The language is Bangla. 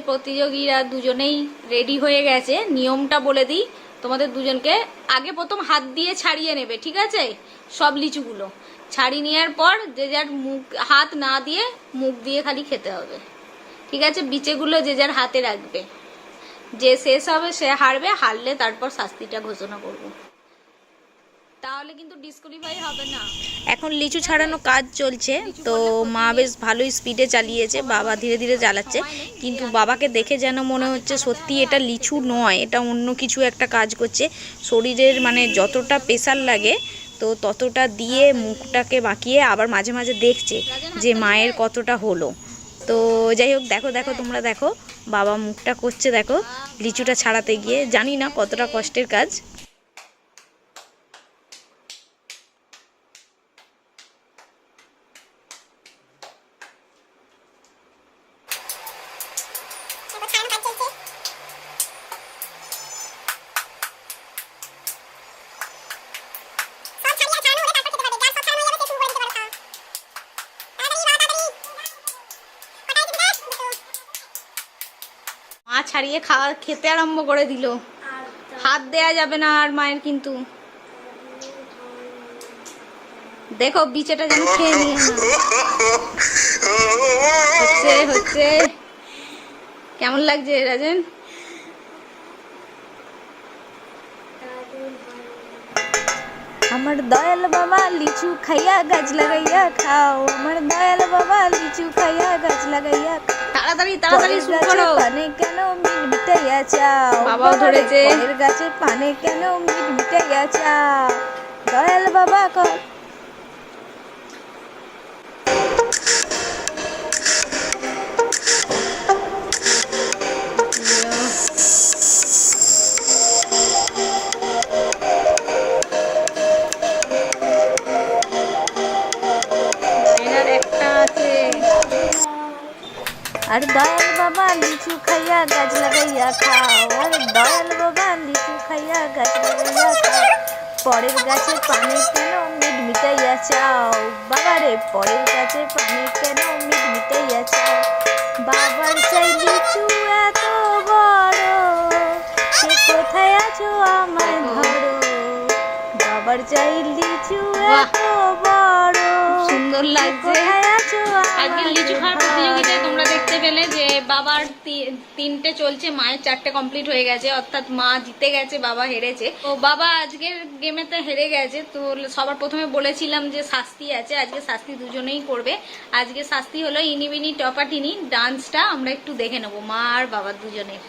প্রতিযোগীরা দুজনেই রেডি হয়ে গেছে। নিয়মটা বলে দিই, তোমাদের দুজনকে আগে প্রথম হাত দিয়ে ছাড়িয়ে নেবে, ঠিক আছে? সব লিচুগুলো। ছাড়িয়ে নেওয়ার পর যে যার মুখ, হাত না দিয়ে মুখ দিয়ে খালি খেতে হবে। ঠিক আছে? বিচেগুলো যে যার হাতে রাখবে। যে শেষ হবে সে হারবে, হারলে তারপর শাস্তিটা ঘোষণা করব। তাহলে কিন্তু ডিসকোয়ালিফাই হবে না। এখন লিচু ছাড়ানো কাজ চলছে, তো মা বেশ ভালোই স্পিডে চালিয়েছে, বাবা ধীরে ধীরে চালাচ্ছে কিন্তু বাবাকে দেখে যেন মনে হচ্ছে সত্যি এটা লিচু নয়, এটা অন্য কিছু একটা কাজ করছে, শরীরের মানে যতটা প্রেশার লাগে, তো ততটা দিয়ে মুখটাকে বাঁকিয়ে আবার মাঝে মাঝে দেখছে যে মায়ের কতটা হলো। তো যাই হোক, দেখো দেখো, তোমরা দেখো, বাবা মুখটা করছে, দেখো, লিচুটা ছাড়াতে গিয়ে, জানি না কতটা কষ্টের কাজ। মা ছাড়িয়ে খাওয়া খেতে আরম্ভ করে দিল। হাত দেয়া যাবে না আর মায়ের কিন্তু। দেখো বিচেটা যেন খেয়ে নিয়ে হচ্ছে হচ্ছে। কেমন লাগছে রাজেন? আমার দয়াল বাবা লিচু খাইয়া গাছ লাগাইয়া খাও আমার দয়াল বাবা লিচু খাইয়া গাছ লাগাইয়া তাড়াতাড়ি তাড়াতাড়ি শুরু করো পানে কেন মিট মিটাইয়া চাও বাবাও ধরেছে। গাছে পানে কেন মিট মিটাইয়া চাও দয়াল বাবা কর আর দয়াল বাবা লিচু খাইয়া গাছ লাগাইয়া খাও। আর দয়াল বাবা লিচু খাইয়া গাছ লাগাইয়া খাও। পরের গাছে পানি কেন মিট মিটাইয়া চাও? বাবারে পরের গাছে পানি কেন মিট মিটাইয়া চাও? বাবার চাই লিচু এত বড় সে কোথায় আছো আমায় ধরো? বাবার চাই লিচু। এত বড় সুন্দর লাগছে। আজকে লিচু খাওয়ার প্রতিযোগিতায় তোমরা দেখতে পেলে যে বাবার তিনটে চলছে, মায়ের চারটে কমপ্লিট হয়ে গেছে, অর্থাৎ মা জিতে গেছে, বাবা হেরেছে। তো বাবা আজকের গেমেতে হেরে গেছে, তো সবার প্রথমে বলেছিলাম যে শাস্তি আছে, আজকে শাস্তি দুজনেই করবে। আজকে শাস্তি হলো ইনিবিনি টপাটিনি, ডান্সটা আমরা একটু দেখে নেব, মা আর বাবার দুজনের